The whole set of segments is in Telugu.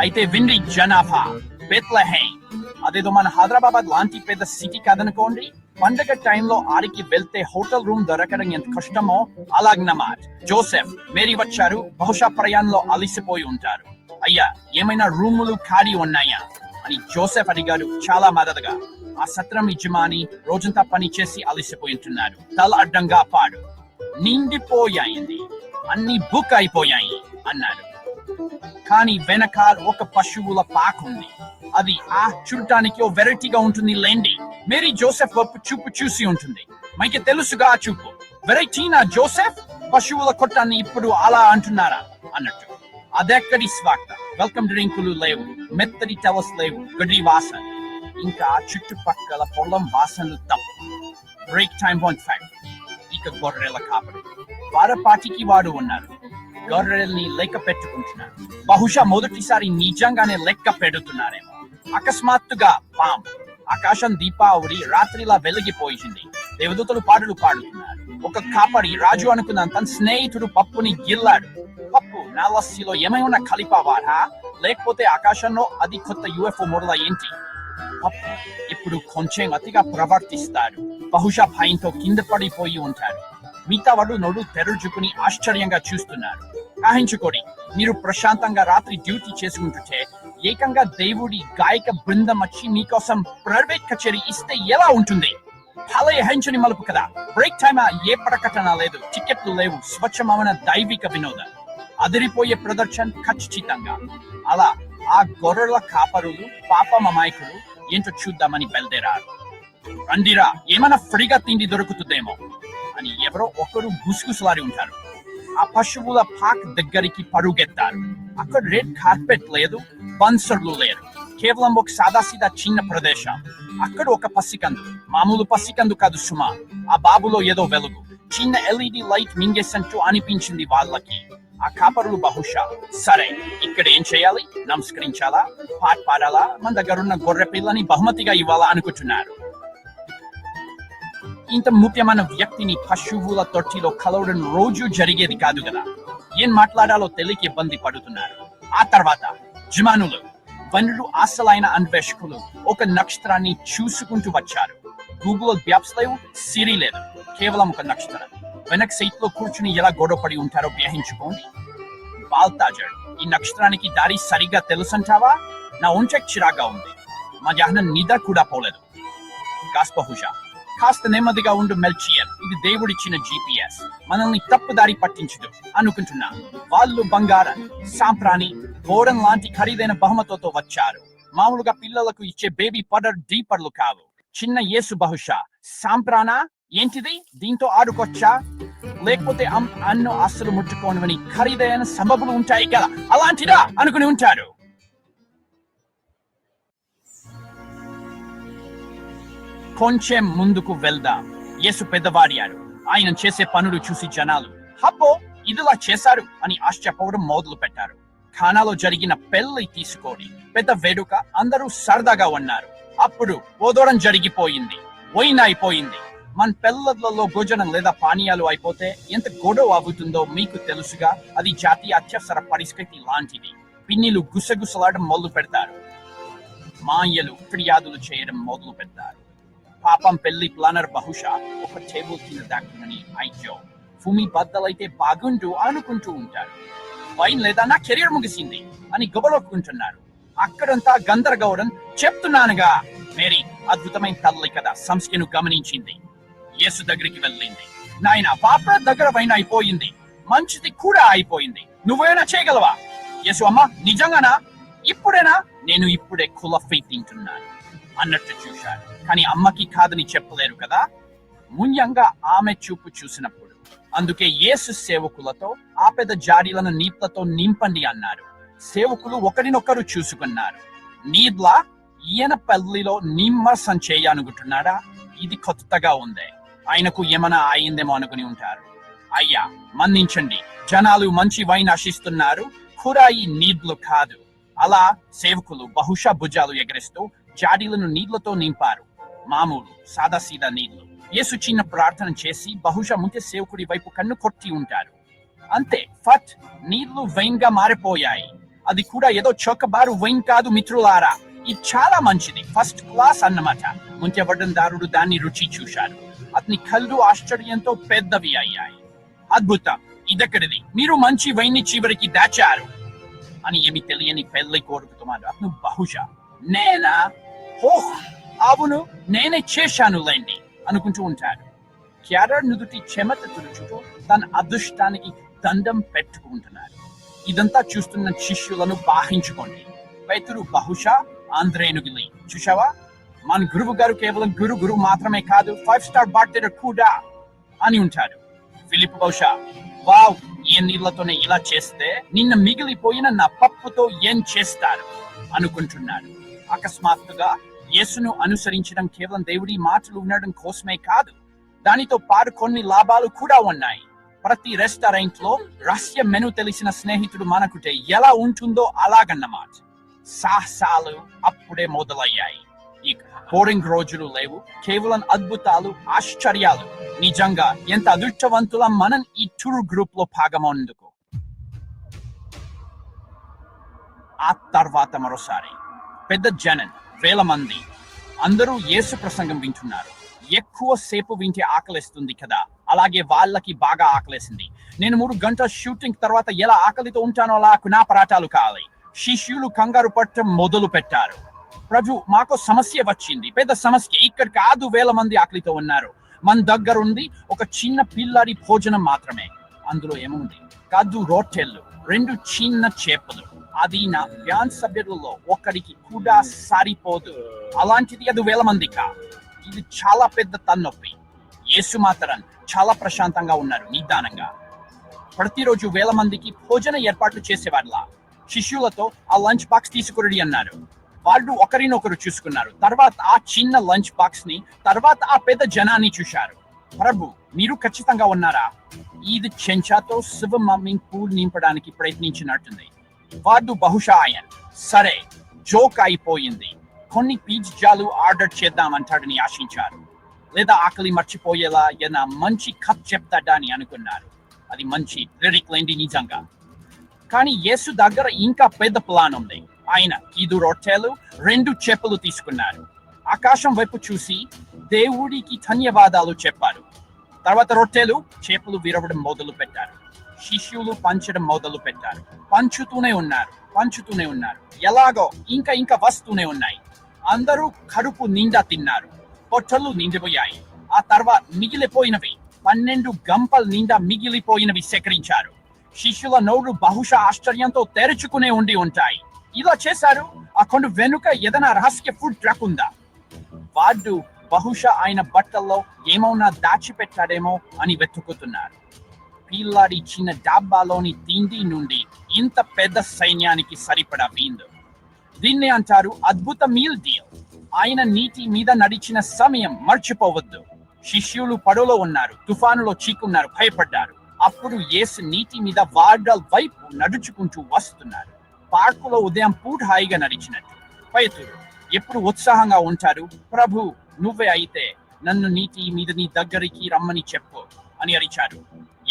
అయితే విండి జనాభా బెత్లహేమ్. అదేదో మన హైదరాబాద్ లాంటి పెద్ద సిటీ కాదనుకోండి. పండగ టైంలో ఆడికి వెళ్తే హోటల్ రూమ్ దొరకడం ఎంత కష్టమో అలాగనమాట జోసెఫ్ మేరీ వచ్చారు. బహుశా ప్రయాణంలో అలిసిపోయి ఉంటారు. అయ్యా ఏమైనా రూములు ఖాళీ ఉన్నాయా? అని జోసెఫ్ అడిగాడు చాలా మదదగా. ఆ సత్రం యజమాని రోజంతా పని చేసి అలిసిపోయింటున్నారు తల అడ్డంగా పాడు. నిండిపోయాయింది. అన్ని బుక్ అయిపోయాయి అన్నారు కానీ వెనకాల ఒక పశువుల పాకుంది ఉంది. అది ఆ చూడటానికి ఓ వెరైటీగా ఉంటుంది లేండి. మేరీ జోసెఫ్ వైపు చూపు చూసి ఉంటుంది. మైకి తెలుసుగా ఆ చూపు. వెరైటీనా జోసెఫ్? పశువుల కొట్టాన్ని ఇప్పుడు అలా అంటున్నారా? అన్నట్టు. అదెక్కడి స్వాగత వెల్కమ్ డ్రింకులు లేవు. మెత్తడి టవర్స్ లేవు. గడి వాసన. ఇంకా చుట్టుపక్కల పొలం వాసనలు తప్పు. Break time point fact. ఇక గొర్రెల కాపరి. వారపాటికి వాడు ఉన్నారు. గొర్రెల్ని లెక్క పెట్టుకుంటున్నాడు బహుశా మొదటిసారి నిజంగానే లెక్క పెడుతున్నారేమో. అకస్మాత్తుగా పాం ఆకాశం దీపావళి రాత్రిలా వెలిగిపోయింది. దేవదూతలు పాటలు పాడుతున్నారు. ఒక కాపరి రాజు అనుకున్న తన స్నేహితుడు పప్పుని గిల్లాడు. పప్పు నా లస్సీలో ఏమైనా కలిపావారా? లేకపోతే ఆకాశంలో అది కొత్త యుఎఫ్ఓ మోడల్ ఏంటి? పప్పు ఇప్పుడు కొంచెం అతిగా ప్రవర్తిస్తాడు. బహుశా భయంతో కింద పడిపోయి ఉంటాడు. మిగతా వాడు నోడు తెరుచుకుని ఆశ్చర్యంగా చూస్తున్నారు. ఆహించుకోడి మీరు ప్రశాంతంగా రాత్రి డ్యూటీ చేసుకుంటుంటే ఏకంగా దేవుడి గాయక బృందం వచ్చి మీకోసం ప్రైవేట్ కచేరీ ఇస్తే ఎలా ఉంటుంది? ఫలయ మలుపు కదా. Break time? ఏ ప్రకటన లేదు. టికెట్లు లేవు. స్వచ్ఛమైన దైవిక వినోదం. అదిరిపోయే ప్రదర్శన ఖచ్చితంగా. అలా ఆ గొర్రెల కాపరులు పాప మమాయకులు ఏంటో చూద్దామని బయలుదేరారు. రండిరా ఏమైనా ఫ్రీగా తిండి దొరుకుతుందేమో? అని ఎవరో ఒకరు గుసగుసలాడి ఉంటారు. ఆ పశువుల పాక్ దగ్గరికి పరుగెత్తారు. అక్కడ రెడ్ కార్పెట్ లేదు బన్సర్లు లేరు. కేవలం ఒక సాదాసీదా చిన్న ప్రదేశం. అక్కడ ఒక పసికందు మామూలు పసికందు కాదు సుమా. ఆ బాబులో ఏదో వెలుగు. చిన్న ఎల్ఈడి లైట్ మింగేసంటూ అనిపించింది వాళ్ళకి. ఆ కాపరులు బహుశా సరే ఇక్కడ ఏం చేయాలి? నమస్కరించాలా? పాట పాడాలా? మన దగ్గర ఉన్న గొర్రె పిల్లని బహుమతిగా ఇవ్వాలా? అనుకుంటున్నారు. ఇంత ముఖ్యమైన వ్యక్తిని పశువుల తొట్టిలో కలవడం రోజు జరిగేది కాదు కదా ఏం మాట్లాడాలో తెలియక ఇబ్బంది పడుతున్నారు ఆ తర్వాత జమానులు వనరు అసలైన అన్వేషకులు ఒక నక్షత్రాన్ని చూసుకుంటూ వచ్చారు గూగుల్ మ్యాప్స్ లేవు సిరి లేదు కేవలం ఒక నక్షత్రం వెనక్ సీట్లో కూర్చుని ఎలా గొడవపడి ఉంటారో గ్రహించుకోండి బాల్తాజర్ ఈ నక్షత్రానికి దారి సరిగ్గా తెలుసంటావా నా ఒంచె చిరాగా ఉంది మా జహన నిద్ర కూడా పోలేదు గాస్పహుషా కాస్త నెమ్మదిగా ఉండు మెల్చియర్ ఇది దేవుడిచ్చిన జీపీఎస్ మనల్ని తప్పు దారి పట్టించదు. అనుకుంటున్నా వాళ్ళు బంగారం సాంప్రాణి బోరం లాంటి ఖరీదైన బహుమతులతో వచ్చారు. మామూలుగా పిల్లలకు ఇచ్చే బేబీ పడర్ డీపర్లు కావు. చిన్న యేసు బహుశా. సాంప్రానా ఏంటిది? దీంతో ఆడుకొచ్చా? లేకపోతే అన్ను అస్సలు ముట్టుకోనివని ఖరీదైన సబబులు ఉంటాయి కదా. అలాంటిదా? అనుకుని ఉంటారు. కొంచెం ముందుకు వెళ్దాం. యేసు పెద్దవాడియాడు ఆయన చేసే పనులు చూసి జనాలు హబ్బో ఇదిలా చేశారు అని ఆశ్చర్యపోవడం మొదలు పెట్టారు. ఖానాలో జరిగిన పెళ్ళి తీసుకోడి. పెద్ద వేడుక అందరూ సరదాగా ఉన్నారు. అప్పుడు ఓదోడం జరిగిపోయింది. వైన్ అయిపోయింది. మన పెళ్ళలో భోజనం లేదా పానీయాలు అయిపోతే ఎంత గొడవ అవుతుందో మీకు తెలుసుగా. అది జాతీయ అత్యవసర పరిస్థితి లాంటిది. పిన్నిలు గుసగుసలాడడం మొదలు పెడతారు మాయలు ఫిర్యాదులు చేయడం మొదలు పెడతారు పాపం పెళ్ళి ప్లానర్ బహుశా ఒక టేబుల్ కింద దాక్కునని ఐక్యో. భూమి బద్దలైతే బాగుండు అనుకుంటూ ఉంటారు వైన్ లేదా నా కెరీర్ ముగిసింది అని గొబలొక్కుంటున్నారు అక్కడంతా గందరగోళం చెప్తున్నానుగా. మేరీ అద్భుతమైన తల్లి కదా సంస్థను గమనించింది. యేసు దగ్గరికి వెళ్ళింది. నాయన పాప దగ్గర పైన అయిపోయింది. మంచిది కూడా అయిపోయింది. నువ్వేనా చేయగలవా? యేసు అమ్మ నిజంగానా? ఇప్పుడేనా? నేను ఇప్పుడే కులఫీ తింటున్నాను. అన్నట్టు చూశారు కానీ అమ్మకి కాదని చెప్పలేరు కదా? మున్యంగా ఆమె చూపు చూసినప్పుడు. అందుకే యేసు సేవకులతో ఆ పెద్ద జాడీలను నీళ్ళతో నింపండి అన్నారు. సేవకులు ఒకరినొకరు చూసుకున్నారు. నీద్లా ఈయన పల్లిలో నిమ్మరసం చేయనుకుంటున్నాడా ఇది కొత్తగా ఉంది. ఆయనకు ఏమైనా అయిందేమో అనుకుని ఉంటారు. అయ్యా మన్నించండి. జనాలు మంచి వైన్ ఆశిస్తున్నారు. ఖురాయి నీద్లు కాదు. అలా సేవకులు బహుశా భుజాలు ఎగరేస్తూ జాడీలను నీళ్ళతో నింపారు. మామూలు సాదాసీదా నీళ్ళు. యేసు చిన్న ప్రార్థన చేసి బహుశా ముందే సేవకుడి వైపు కన్ను కొట్టి ఉంటారు. అంతే ఫట్ నీళ్ళు వైన్ మారిపోయాయి. అది కూడా ఏదో చొక్కబారు వైన్ కాదు మిత్రులారా. ఇది చాలా మంచిది ఫస్ట్ క్లాస్ అన్నమాట. ముంచెబడ్డందారుడు దాన్ని రుచి చూశారు. అతని కళ్ళు ఆశ్చర్యంతో పెద్దవి అయ్యాయి. అద్భుతం ఇదెక్కడిది? మీరు మంచి వైన్ని చివరికి దాచారు. అని ఏమి తెలియని పెళ్ళి కోరుకుతున్నాడు అతను బహుశా నేనా ఓహ్ అవును నేనే చేశాను లేండి అనుకుంటూ ఉంటాడు క్యారర్ నుదుటి చెమట తుడుచుతూ తన అదృష్టానికి దండం పెట్టుకుంటున్నాడు ఇదంతా చూస్తున్న శిష్యులను బాహించుకోండి పేతురు బహుశా ఆంధ్రేనుగిలి చూశావా మన గురువు గారు కేవలం గురు గురువు మాత్రమే కాదు ఫైవ్ స్టార్ బార్టెడర్ కూడా అని ఉంటాడు ఫిలిప్ బహుశా వావ్ ఈ నీళ్ళతోనే ఇలా చేస్తే నిన్న మిగిలిపోయిన నా పప్పుతో ఏం చేస్తారు? అనుకుంటున్నాడు. అకస్మాత్తుగా యేసును అనుసరించడం కేవలం దేవుడి మాటలు వినడం కోసమే కాదు. దానితో పాటు కొన్ని లాభాలు కూడా ఉన్నాయి. ప్రతి రెస్టారెంట్లో రహస్య మెను తెలిసిన స్నేహితుడు మనకుంటే ఎలా ఉంటుందో అలాగన్నమాట. సాహసాలు అప్పుడే మొదలయ్యాయి. బోరింగ్ రోజులు లేవు. కేవలం అద్భుతాలు ఆశ్చర్యాలు. నిజంగా ఎంత అదృష్టవంతుల మనం ఈ టూర్ గ్రూప్లో భాగమందుకు ఆ తర్వాత మరోసారి పెద్ద జనం వేల మంది అందరూ యేసు ప్రసంగం వింటున్నారు. ఎక్కువ సేపు వింటే ఆకలిస్తుంది కదా. అలాగే వాళ్ళకి బాగా ఆకలేసింది. నేను మూడు గంటల షూటింగ్ తర్వాత ఎలా ఆకలితో ఉంటానో అలా కునా పరాటాలు కావాలి. శిష్యులు కంగారు పట్టడం మొదలు పెట్టారు ప్రభు మాకు సమస్య వచ్చింది. పెద్ద సమస్య. ఇక్కడ కాదు వేల మంది ఆకలితో ఉన్నారు. మన దగ్గర ఉంది ఒక చిన్న పిల్లాడి భోజనం మాత్రమే. అందులో ఏముంది? కాదు రోటెళ్ళు రెండు చిన్న చేపలు. అది నా వ్యాన్ సభ్యులలో ఒకరికి కూడా సరిపోదు. అలాంటిది అది వేల మంది కా ఇది చాలా పెద్ద తన్నొప్పి యేసు మాత్రం చాలా ప్రశాంతంగా ఉన్నారు నిదానంగా. ప్రతిరోజు వేల మందికి భోజన ఏర్పాట్లు చేసేవాళ్ళ. శిష్యులతో ఆ లంచ్ బాక్స్ తీసుకురడి అన్నారు. వాళ్ళు ఒకరినొకరు చూసుకున్నారు. తర్వాత ఆ చిన్న లంచ్ బాక్స్ని తర్వాత ఆ పెద్ద జనాన్ని చూశారు. ప్రభు మీరు ఖచ్చితంగా ఉన్నారా? ఇది చెంచాతో స్విమ్మింగ్ పూల్ నింపడానికి ప్రయత్నించినట్టుంది. వాడు బహుశా ఆయన. సరే జోక్ అయిపోయింది. కొన్ని పిజ్జాలు ఆర్డర్ చేద్దామంటాడని ఆశించారు. లేదా ఆకలి మర్చిపోయేలా ఏదైనా మంచి కప్ చెప్తాడా అని అనుకున్నారు. అది మంచి లిరిక్ లేండి నిజంగా. కానీ యేసు దగ్గర ఇంకా పెద్ద ప్లాన్ ఉంది. ఆయన ఐదు రొట్టెలు రెండు చెప్పులు తీసుకున్నారు. ఆకాశం వైపు చూసి దేవుడికి ధన్యవాదాలు చెప్పారు. తర్వాత రొట్టెలు చేపలు విరవడం మొదలు పెట్టారు. శిష్యులు పంచడం మొదలు పెట్టారు. పంచుతూనే ఉన్నారు పంచుతూనే ఉన్నారు. ఎలాగో ఇంకా ఇంకా వస్తూనే ఉన్నాయి. అందరూ కడుపు నిండా తిన్నారు. పొట్టలు నిండిపోయాయి. ఆ తర్వాత మిగిలిపోయినవి పన్నెండు గంపల నిండా మిగిలిపోయినవి సేకరించారు. శిష్యుల నోరు బహుశా ఆశ్చర్యంతో తెరుచుకునే ఉండి ఉంటాయి. ఇలా చేశారు. ఆ కొండ వెనుక ఏదైనా రహస్య ఫుడ్ ట్రక్ ఉందా? వాడు బహుశా ఆయన బట్టల్లో ఏమైనా దాచిపెట్టాడేమో అని వెతుకుతున్నారు. పిల్లాడి చిన్న డాబ్బాలోని తిండి నుండి ఇంత పెద్ద సైన్యానికి సరిపడా విందు. దీన్ని అంటారు అద్భుత మీల్ డీల్ ఆయన నీటి మీద నడిచిన సమయం మర్చిపోవద్దు. శిష్యులు పడవలో ఉన్నారు తుఫానులో చీకున్నారు భయపడ్డారు. అప్పుడు ఏసు నీటి మీద వార్డల్ వైపు నడుచుకుంటూ వస్తున్నారు. పార్కులో ఉదయం పూట హాయిగా నడిచినట్టు. పైతురు ఎప్పుడు ఉత్సాహంగా ఉంటారు? ప్రభు నువ్వే అయితే నన్ను నీటి మీద నీ దగ్గరికి రమ్మని చెప్పు అని అరిచారు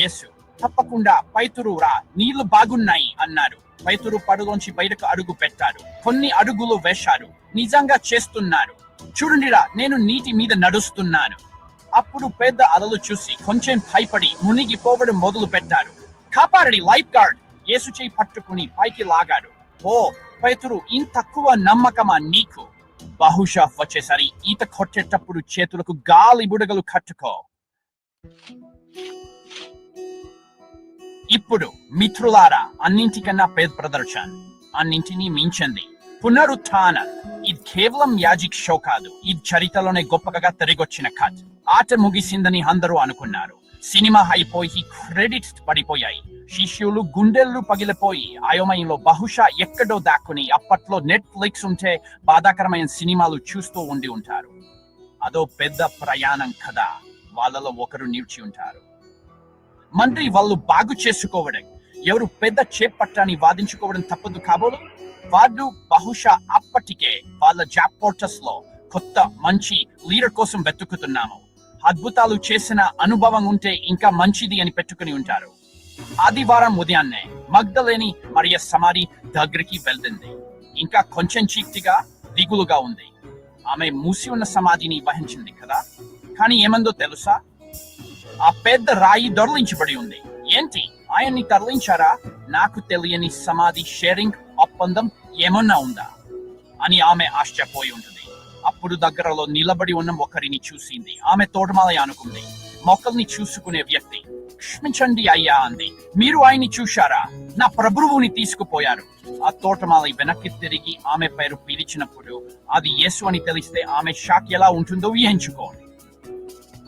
యేసు తప్పకుండా పైతురు రా నీళ్ళు బాగున్నాయి అన్నారు. పైతురు పడులోంచి బయటకు అడుగు పెట్టారు కొన్ని అడుగులు వేశారు నిజంగా చేస్తున్నారు. చూడండిరా నేను నీటి మీద నడుస్తున్నాను. అప్పుడు పెద్ద అలలు చూసి కొంచెం భయపడి మునిగిపోవడం మొదలు పెట్టారు కాపాడి లైఫ్ గార్డ్! యేసు చేయి పట్టుకుని పైకి లాగాడు ఓ పేతురు ఇంత తక్కువ నమ్మకమా నీకు బహుశా వచ్చేసరి ఈత కొట్టేటప్పుడు చేతులకు గాలి బుడగలు కట్టుకో ఇప్పుడు మిత్రులారా అన్నింటికన్నా పేద ప్రదర్శన అన్నింటినీ మించింది పునరుత్థాన ఇది కేవలం మ్యాజిక్ షో కాదు ఇది చరిత్రలోనే గొప్పగా తిరిగొచ్చిన కథ ఆట ముగిసిందని అందరూ అనుకున్నారు సినిమా అయిపోయి క్రెడిట్స్ పడిపోయాయి శిష్యులు గుండెళ్ళు పగిలిపోయి అయోమయంలో బహుశా ఎక్కడో దాక్కుని అప్పట్లో నెట్ఫ్లిక్స్ ఉంటే బాధాకరమైన సినిమాలు చూస్తూ ఉండి ఉంటారు అదో పెద్ద ప్రయాణం కదా వాళ్ళలో ఒకరు నిలిచి ఉంటారు మంత్రి వాళ్ళు బాగు చేసుకోవడం ఎవరు పెద్ద చేపట్టాన్ని వాదించుకోవడం తప్పదు కాబోలు వాళ్ళు బహుశా అప్పటికే వాళ్ళ జాబ్ పోర్టస్లో కొత్త మంచి లీడర్ కోసం వెతుకుతున్నాము. అద్భుతాలు చేసిన అనుభవం ఉంటే ఇంకా మంచిది అని పెట్టుకుని ఉంటారు. ఆదివారం ఉదయాన్నే మగ్ధలేని మరియ సమాధి దగ్గరికి వెళ్తుంది. ఇంకా కొంచెం చీక్తిగా దిగులుగా ఉంది. ఆమె మూసి ఉన్న సమాధిని వహించింది కదా? కానీ ఏమందో తెలుసా? ఆ పెద్ద రాయి దొరలించబడి ఉంది. ఏంటి? ఆయన్ని తరలించారా? నాకు తెలియని సమాధి షేరింగ్ ఒప్పందం ఏమన్నా ఉందా? అని ఆమె ఆశ్చర్యపోయి ఉంటుంది. అప్పుడు దగ్గరలో నిలబడి ఉన్న ఒకరిని చూసింది. ఆమె తోటమాల అనుకుంది మొక్కల్ని చూసుకునే వ్యక్తి క్షమించండి అయ్యా అంది. మీరు ఆయన్ని చూశారా? నా ప్రభువుని తీసుకుపోయారు. ఆ తోటమాలి వెనక్కి తిరిగి ఆమె పేరు పిలిచినప్పుడు అది యేసు అని తెలిస్తే ఆమె షాక్ ఎలా ఉంటుందో ఊహించుకోండి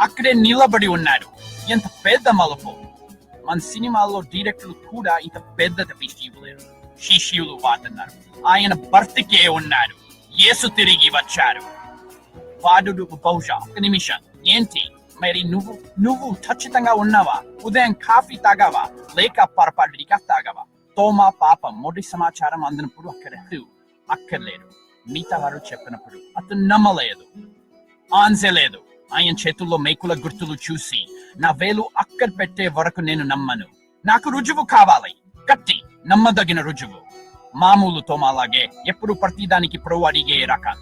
అక్కడే నిలబడి ఉన్నాడు. ఎంత పెద్ద మలుపు. మన సినిమాల్లో డైరెక్టర్లు కూడా ఇంత పెద్ద ట్విస్ట్ ఇవ్వలేరు. శిష్యులు వాడుతున్నారు ఆయన భర్తకే ఉన్నారు. యేసు తిరిగి వచ్చారు. వాడు బహుశా ఒక నిమిషం. ఏంటి? మరి నువ్వు నువ్వు ఖచ్చితంగా ఉన్నావా? ఉదయం కాఫీ తాగావా? లేక పొరపాటుగా తాగావా? తోమా పాపం మొదటి సమాచారం అందినప్పుడు అక్కడ అక్కర్లేదు. మిగతా వారు చెప్పినప్పుడు అతను నమ్మలేదు. ఆన్సలేదు ఆయన చేతుల్లో మేకుల గుర్తులు చూసి నా వేలు అక్కడ పెట్టే వరకు నేను నమ్మను. నాకు రుజువు కావాలి. గట్టి నమ్మదగిన రుజువు. మామూలు తోమాలాగే ఎప్పుడు ప్రతిదానికి ప్రో అడిగే రక.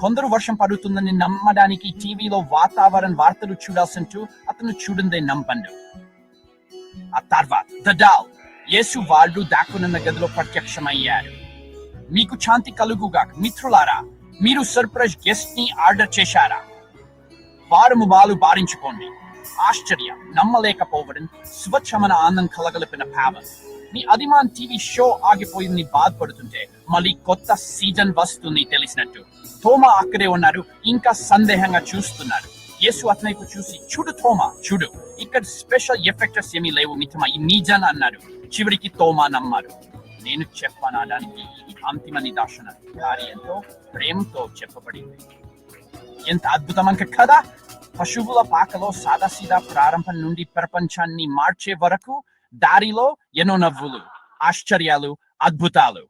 కొందరు వర్షం పడుతుందని నమ్మడానికి టీవీలో వాతావరణ వార్తలు చూడాల్సింటూ అతను చూడందే నమ్మండు. ఆ తర్వాత దడాల్ యేసు వాళ్ళు దాక్కునున్న గదిలో ప్రత్యక్షమయ్యారు. మీకు శాంతి కలుగుగా మిత్రులారా మీరు సర్ప్రైజ్ గెస్ట్ని ఆర్డర్ చేశారా? వారము వాళ్ళు బారించుకోండి ఆశ్చర్యం నమ్మలేకపోవడం స్వచ్ఛమైన ఆనందం కలగలిపిన భావం. మీ అదిమాన్ టీవీ షో ఆగిపోయింది బాధపడుతుంటే మళ్ళీ కొత్త సీజన్ వస్తుంది తెలిసినట్టు తోమా అక్కడే ఉన్నారు ఇంకా సందేహంగా చూస్తున్నారు. యేసు అతనికు చూసి చూడు తోమా చూడు ఇక్కడ స్పెషల్ ఎఫెక్టర్స్ ఏమీ లేవు మిత్రమా ఈ నిజాన్ అన్నారు. చివరికి తోమా నమ్మారు నేను చెప్పనడానికి ఇది అంతిమ నిదర్శన. కార్యంతో ప్రేమతో చెప్పబడింది. ఎంత అద్భుతమైన కదా! పశువుల పాకలో సాదాసీదా ప్రారంభం నుండి ప్రపంచాన్ని మార్చే వరకు దారిలో ఎన్నో నవ్వులు ఆశ్చర్యాలు అద్భుతాలు.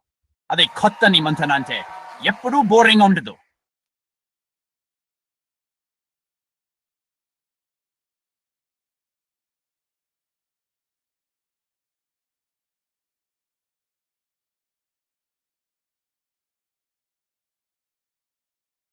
అదే కొత్త నిమంత్రణ అంటే ఎప్పుడూ బోరింగ్ ఉండదు.